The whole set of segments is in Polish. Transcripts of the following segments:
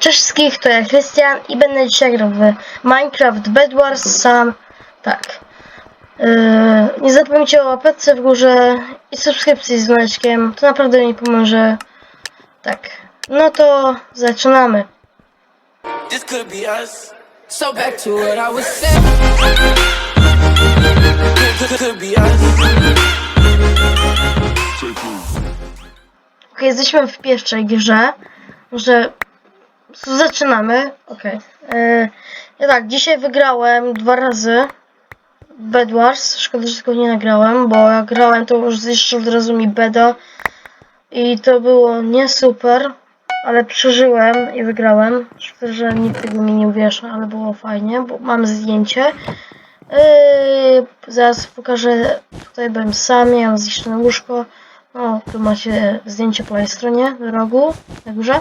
Cześć wszystkich, to ja Krystian i będę dzisiaj grał w Minecraft Bed Wars sam. Tak. Yy, nie zapomnijcie o łapeczce w górze i subskrypcji z dzwoneczkiem. To naprawdę mi pomoże. Tak. No to zaczynamy. This could be us. So back to what I was saying. Could, could, could be us. Ok, jesteśmy w pierwszej grze. Może zaczynamy. Ok. Yy, ja tak, dzisiaj wygrałem dwa razy Bed Wars. Szkoda, że tego nie nagrałem, bo jak grałem to już zniszczył od razu mi Beda. I to było nie super, ale przeżyłem i wygrałem. Szkoda, że nikt tego mi nie uwierzy, ale było fajnie, bo mam zdjęcie. Yy, zaraz pokażę, tutaj byłem sam, mam zniszczone łóżko. No, tu macie zdjęcie po lewej stronie, w rogu, na górze.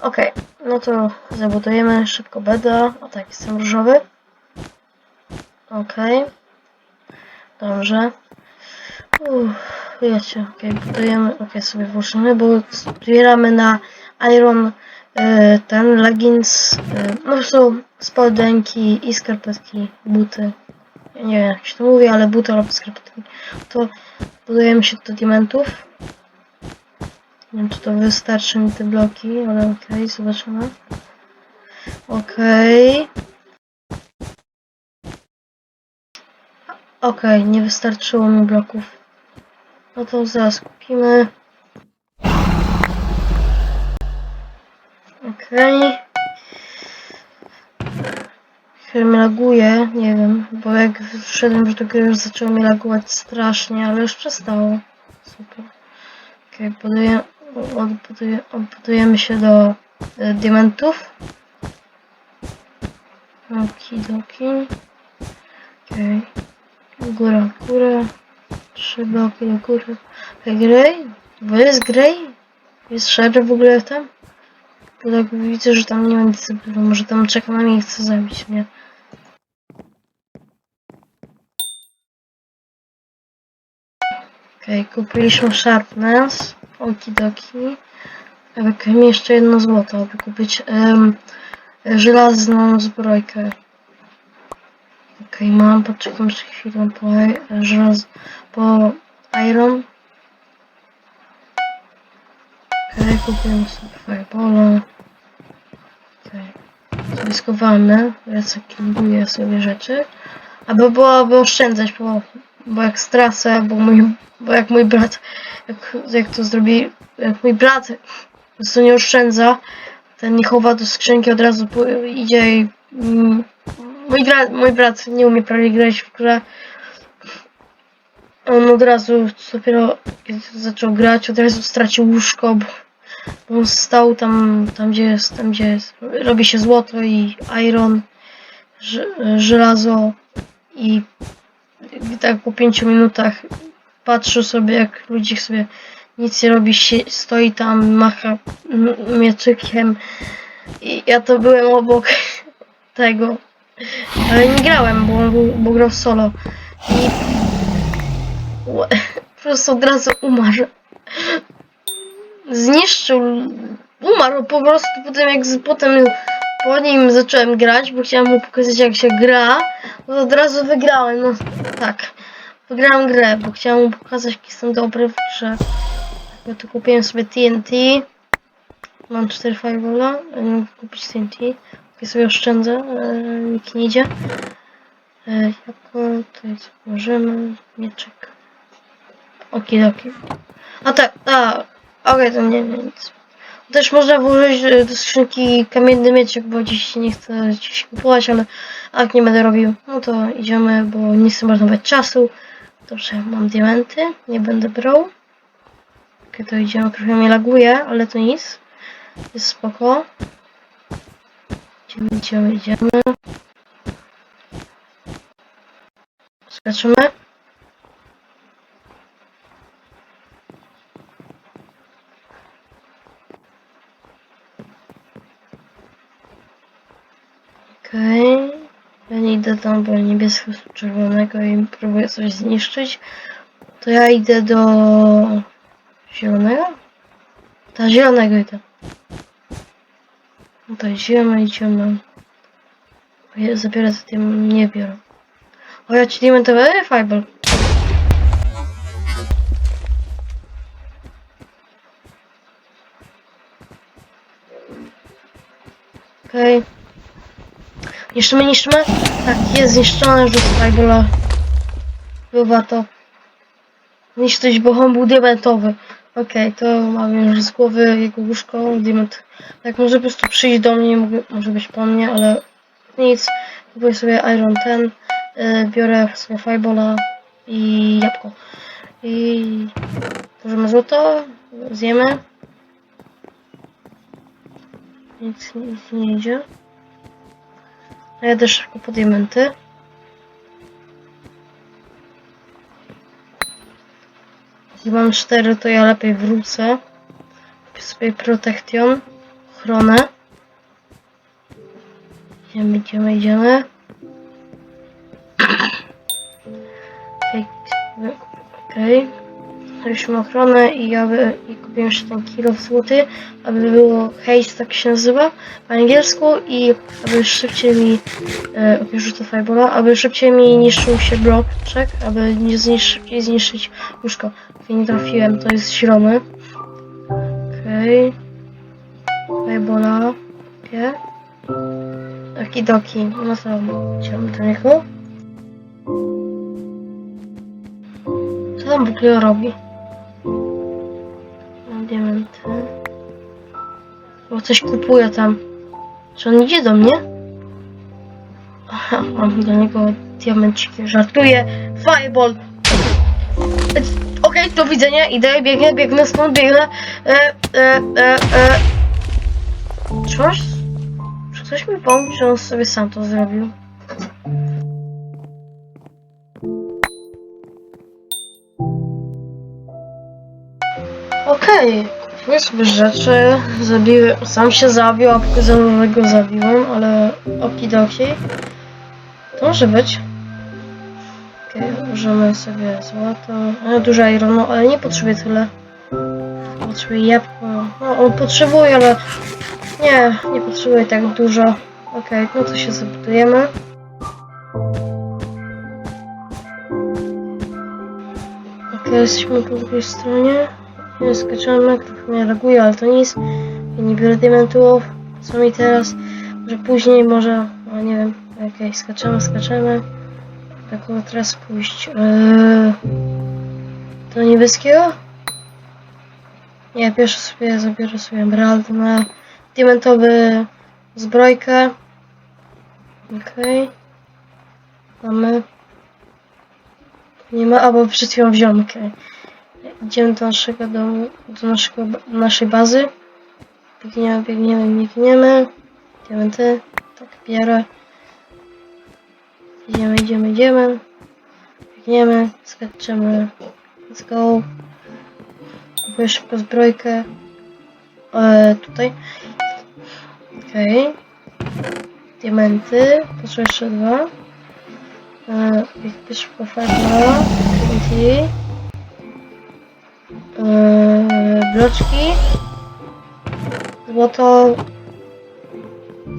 Okej, no to zabudujemy szybko beda. O tak, jestem różowy. Okej. Dobrze. Uff, wiecie, okej, budujemy, okej, sobie włożymy, bo zbieramy na Iron y, ten leggings, y, no są spodenki i skarpetki, buty. Ja nie wiem jak się to mówi, ale buty albo skarpetki. To budujemy się do diamentów. Nie wiem czy to wystarczy mi te bloki, ale okej, zobaczymy. Okej. Okej, nie wystarczyło mi bloków. No to zaraz kupimy. Okej. Chwilę mnie laguje, nie wiem, bo jak wszedłem do gry już zaczęło mi lagować strasznie, ale już przestało. Super. Okej, buduję, odbuduję, odbudujemy się do e, diamentów. Okidoki. Okej. Góra, góra. Trzy bloki do góry. Grey? Bo jest Grey? Jest Shredder w ogóle tam? Bo tak widzę, że tam nie ma nic zabywa. Może tam czeka na mnie i chce zabić mnie. Okej, kupiliśmy Sharpness. Okidoki. Wykryjmy jeszcze jedno złoto, aby kupić em, żelazną zbrojkę. Okej, mam, poczekam jeszcze chwilę po i- żelaz... po iron. Okej, kupiłem sobie fireballa. Okej. Ja sobie kilbuję sobie rzeczy. Aby byłoby oszczędzać, bo, bo jak stracę, bo mój, bo jak mój brat, jak, jak to zrobi, jak mój brat prostu nie oszczędza, ten nie chowa do skrzynki, od razu idzie i mm, mój, gra, mój brat nie umie prawie grać w grę. On od razu dopiero kiedy zaczął grać, od razu stracił łóżko, bo, bo on stał tam, tam gdzie jest, tam gdzie jest, robi się złoto i iron, żelazo i, i tak po pięciu minutach patrzył sobie jak ludzi sobie nic nie robi, stoi tam, macha mieczykiem. I ja to byłem obok tego, ale nie grałem, bo, on był- bo grał solo. I po prostu od razu umarł. Zniszczył, umarł po prostu potem jak z, potem po nim zacząłem grać, bo chciałem mu pokazać jak się gra, to od razu wygrałem, no tak. Wygrałem grę, bo chciałem mu pokazać jak jestem dobry w grze. Ja tu kupiłem sobie TNT. Mam 4 firewalla, nie mogę kupić TNT. Ja sobie oszczędzę, e, nikt nie idzie. E, jako tutaj możemy, mieczek. Okidoki. A tak, a, okej, to nie, nie nic. Też można włożyć e, do skrzynki kamienny mieczek, bo dziś się nie chcę dziś kupować, ale a jak nie będę robił, no to idziemy, bo nie chcę marnować czasu. Dobrze, mam diamenty, nie będę brał. Okej, to idziemy, trochę mnie laguje, ale to nic. Jest spoko. Idziemy, idziemy, idziemy. Skaczymy. Okej. Ja nie idę tam do niebieskiego czerwonego i próbuję coś zniszczyć. To ja idę do zielonego? Ta zielonego idę. No to idziemy. O, ja Zabiorę to tym nie biorę. O, ja ci diamentowy fireball. Okej. Okay. Niszczymy, niszczymy? Tak, jest zniszczone, rzut fireballa. Bywa to. Niszczyć, bo on był diamentowy. Okej, to mamy już z głowy jego łóżko, diament. Tak, może po prostu przyjść do mnie, może być po mnie, ale nic. Kupuję sobie Iron Ten, y, biorę sobie Fireballa i jabłko. I tworzymy złoto, zjemy. Nic, nic nie idzie. A ja też szybko po diamenty. Jak mam cztery, to ja lepiej wrócę. Kupię sobie protection, ochronę. Idziemy, idziemy, idziemy. Okej. Okay. Mam ochronę i ja by, i kupiłem jeszcze ten kilo złoty, aby było haste, tak się nazywa po angielsku i aby szybciej mi e, rzutu fireballa, aby szybciej mi niszczył się bloczek, aby nie znisz, szybciej zniszczyć łóżko. Nie trafiłem, to jest zielony. Okej. Okay. Firebola. Kupię. Okidoki. No to idziemy do niego. Co tam w ogóle robi? Diamenty. Bo coś kupuje tam. Czy on idzie do mnie? Aha, mam do niego diamenciki. Żartuję. Fireball! Okej, do widzenia. Idę, biegnę, biegnę stąd, biegnę. E, e, e, e. Coś? Czy ktoś mi pomógł, że on sobie sam to zrobił? Okej, kupuję sobie rzeczy, zabiłem, sam się zabił, a pokazałem, go zabiłem, ale okidoki. To może być. Okej, użymy sobie złoto, a dużo ironu, ale nie potrzebuję tyle. Potrzebuję jabłko, no on potrzebuje, ale nie, nie potrzebuję tak dużo. Okej, no to się zabudujemy. Okej, jesteśmy po drugiej stronie. Nie skaczemy, trochę mnie reaguje, ale to nic. Ja nie biorę diamentów. Co mi teraz? Może później, może, no nie wiem. Okej, skaczemy, skaczemy. Jak mogę teraz pójść? Eee, do niebieskiego? Nie, pierwszy sobie zabiorę sobie emerald na diamentowy zbrojkę. Okej. Mamy. Nie ma, albo przed chwilą wziąłem, okej. Idziemy do naszego domu, do naszego, naszej bazy. Biegniemy, biegniemy, biegniemy. Diamenty. Tak, bierę. Idziemy, idziemy, idziemy. Biegniemy, skaczemy. Let's go. Kupuję szybko zbrojkę. E, tutaj. Okej. Diamenty. Potrzebuję jeszcze dwa. E, szybko farbla. TNT. Eee, bloczki. Złoto.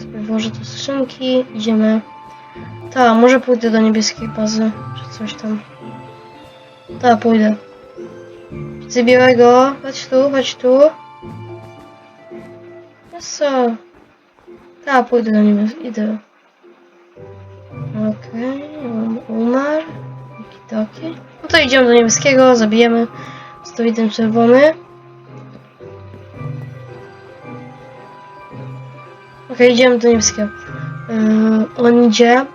Sobie włożę do skrzynki. Idziemy. Ta, może pójdę do niebieskiej bazy, czy coś tam. Ta, pójdę. Widzę białego. Chodź tu, chodź tu. No co? Ta, pójdę do niebieskiej. Idę. Okej, on umarł. Okidoki. No to idziemy do niebieskiego, zabijemy. Stoi ten czerwony. Okej, idziemy do niebieskiego. Yy, on idzie.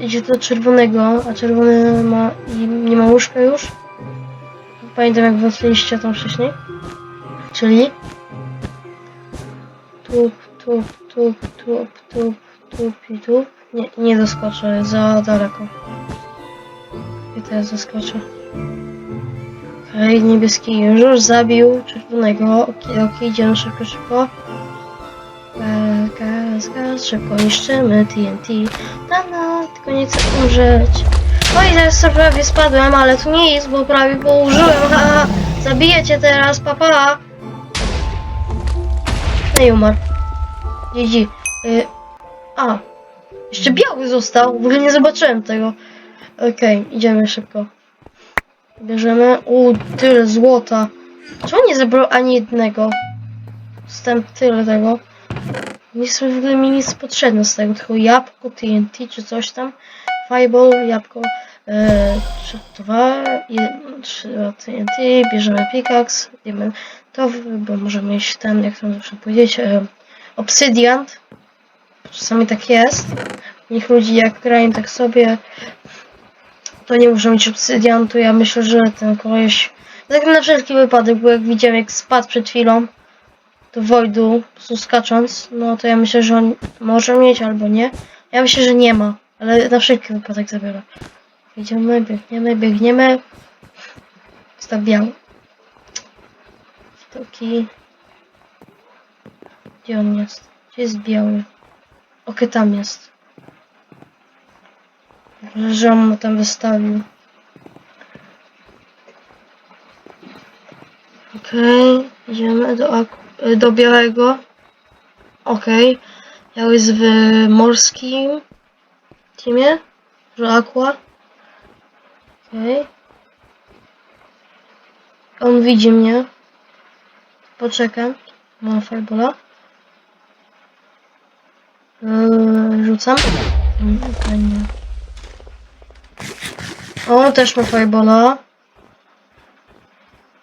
Idzie do czerwonego, a czerwony ma i nie ma łóżka już. Pamiętam jak włączyliście tam wcześniej. Czyli tup, tup, tup, tup, tup, tup i tup. Nie, nie doskoczę, za daleko. I teraz doskoczę. Okej, niebieski już zabił czerwonego. Oki, oki, idziemy szybko, szybko. Gaz, gaz, gaz, szybko niszczymy TNT. No, no, tylko nie chcę umrzeć. Oj, teraz sobie prawie spadłem, ale tu nie jest, bo prawie położyłem. Ha, zabiję cię teraz, papa. No i umarł. Jeździ. Y, a. Jeszcze biały został. W ogóle nie zobaczyłem tego. Okej, idziemy szybko. Bierzemy. U, tyle złota. Czemu nie zabrał ani jednego? Dostałem tyle tego. Nie jest w ogóle mi nic potrzebne z tego. Tylko jabłko, TNT czy coś tam. Fireball, jabłko. E, trzy, dwa, jeden, trzy TNT. Bierzemy pickaxe. Bo możemy mieć ten, jak to zawsze powiedzieć, e, obsydian. Czasami tak jest. Niech ludzi jak grają tak sobie, to nie muszą mieć obsydian, to ja myślę, że ten koleś, tak na wszelki wypadek, bo jak widziałem jak spadł przed chwilą do Wojdu, po skacząc, no to ja myślę, że on może mieć albo nie. Ja myślę, że nie ma, ale na wszelki wypadek zabiorę. Idziemy, biegniemy, biegniemy. Stawiam. Stoki. Gdzie on jest? Gdzie jest biały? Okej, tam jest. Że on mu tam wystawił. Okej, idziemy do, ak- do białego. Okej. Biały jest w morskim teamie. Że aqua. Okej. On widzi mnie. Poczekam. Mam fireballa. Yy, rzucam. Mm, Fajnie. O, też ma fireballa.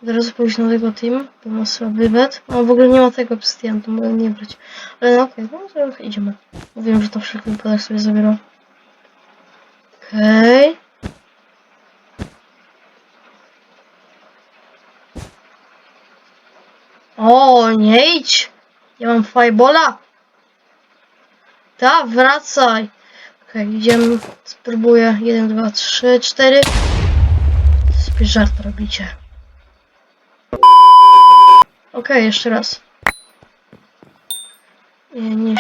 Teraz pójść na tego team, bo ma słaby bet. O, w ogóle nie ma tego obsydianu, to mogę nie brać. Ale no okej, no to idziemy. Mówiłem, że to wszelki wypadek sobie zabieram. Okej. O, nie idź! Ja mam fireballa! Ta, wracaj! Okej, idziemy. Spróbuję. 1, 2, 3, 4. Sobie żart robicie. Okej, jeszcze raz. Nie,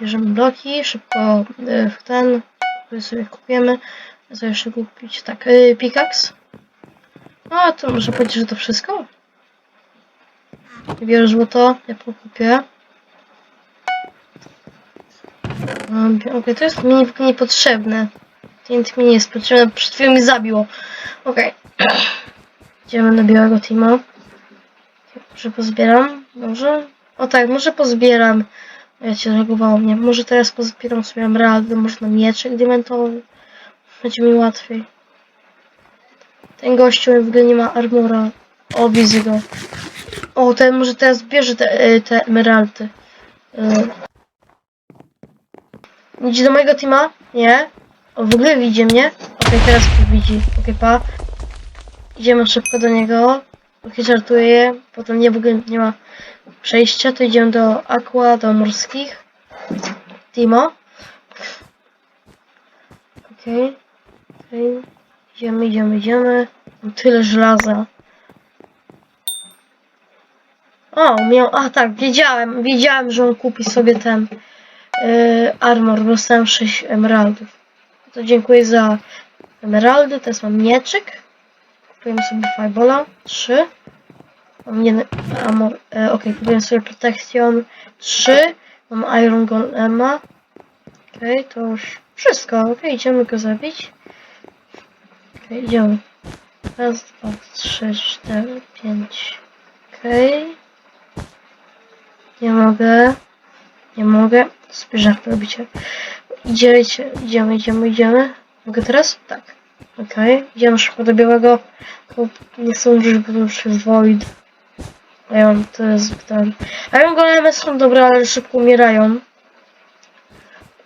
bierzemy bloki, szybko e, w ten, który sobie kupujemy. Co jeszcze kupić? Tak, e, pickaxe. To może powiedzieć, że to wszystko. Biorę złoto, ja pokupię. Okej, to jest mi nie- niepotrzebne. TNT mi nie jest potrzebne, przed chwilą mi zabiło. Okej. Idziemy do białego teama. Może pozbieram? Może? O tak, może pozbieram. Ja cię zareagowało mnie. Może teraz pozbieram sobie emeraldy, może na mieczek diamentowy. Będzie mi łatwiej. Ten gościu w ogóle nie ma armora. O, widzę go. O, ten może teraz bierze te, e, te emeraldy. Idzie do mojego teama? Nie. O, w ogóle widzi mnie. Okej, teraz tu widzi. Okej, pa. Idziemy szybko do niego. Okej, żartuję. Potem nie w ogóle nie ma przejścia. To idziemy do Aqua, do morskich. Timo. Okej. Okej. Idziemy, idziemy, idziemy. Mam tyle żelaza. O, miał. A tak, wiedziałem. Wiedziałem, że on kupi sobie ten yy, armor. Dostałem 6 emeraldów. To dziękuję za emeraldy. Teraz mam mieczyk. Kupujemy sobie fireballa. 3. Mam jeden armor. E, ok, kupiłem sobie protection. 3. Mam iron golema. Okej, to już wszystko. Okej, idziemy go zabić. Okej, idziemy. Raz, dwa, trzy, cztery, pięć. Okej. Nie mogę. Mogę. Sobie żart robicie. Idziecie, idziemy, idziemy, idziemy. Mogę teraz? Tak. Okej. Idziemy szybko do białego. Nie bo to już jest void. A ja mam to jest ten. Iron golemy są dobre, ale szybko umierają.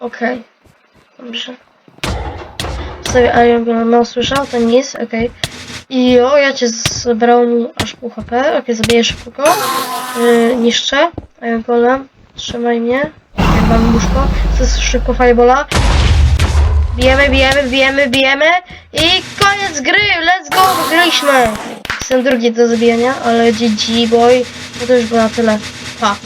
Okej. Dobrze. Sobie Iron golema usłyszał, to nic, okej. I o, ja cię zabrał aż pół HP. Okej, zabiję szybko. Yy, niszczę. Iron golem. Trzymaj mnie. Mam łóżko. Szybko firebola. Bijemy, bijemy, bijemy, bijemy. I koniec gry! Let's go! Wygraliśmy! Jestem drugi do zabijania, ale GG boy. To już było na tyle. Pa.